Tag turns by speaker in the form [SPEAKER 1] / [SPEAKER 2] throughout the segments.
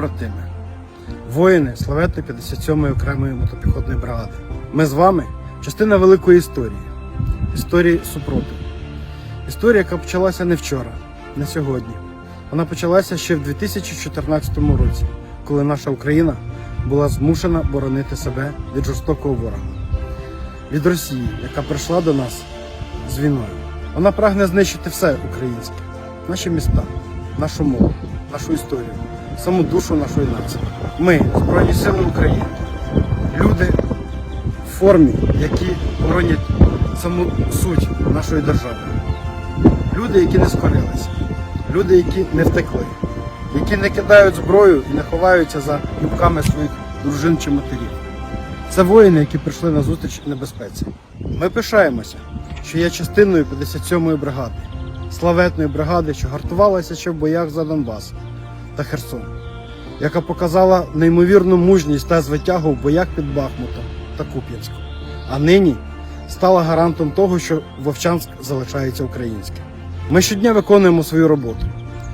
[SPEAKER 1] побратими, воїни славетної 57-ї окремої мотопіхотної бригади. Ми з вами частина великої історії, історії супротиву. Історія, яка почалася не вчора, не сьогодні. Вона почалася ще в 2014 році, коли наша Україна була змушена боронити себе від жорстокого ворога, від Росії, яка прийшла до нас з війною. Вона прагне знищити все українське, наші міста, нашу мову, нашу історію, саму душу нашої нації. Ми, Збройні Сили України, люди в формі, які боронять саму суть нашої держави. Люди, які не скорилися, люди, які не втекли, які не кидають зброю і не ховаються за юбками своїх дружин чи матерів. Це воїни, які прийшли на зустріч небезпеці. Ми пишаємося, що є частиною 57-ї бригади, славетної бригади, що гартувалася ще в боях за Донбас та Херсон, яка показала неймовірну мужність та звитягу в боях під Бахмутом та Куп'янськом. А нині стала гарантом того, що Вовчанськ залишається українським. Ми щодня виконуємо свою роботу.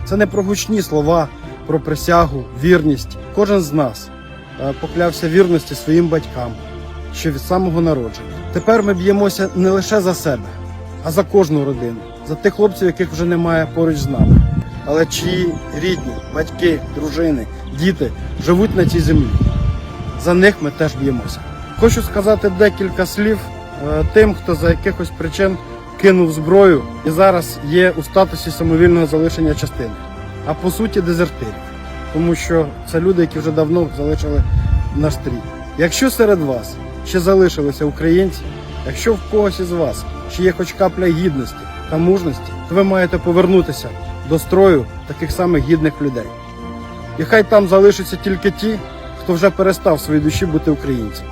[SPEAKER 1] Це не про гучні слова, про присягу, вірність. Кожен з нас е, поклявся вірності своїм батькам ще від самого народження. Тепер ми б'ємося не лише за себе, а за кожну родину, за тих хлопців, яких вже немає поруч з нами, але чиї рідні, батьки, дружини, діти живуть на цій землі. За них ми теж б'ємося. Хочу сказати декілька слів е, тим, хто за якихось причин кинув зброю і зараз є у статусі самовільного залишення частини, а по суті дезертирів, тому що це люди, які вже давно залишили наш стрій. Якщо серед вас ще залишилися українці, якщо в когось із вас ще є хоч капля гідності та мужності, то ви маєте повернутися до строю таких самих гідних людей. І хай там залишаться тільки ті, хто вже перестав своїй душі бути українцем.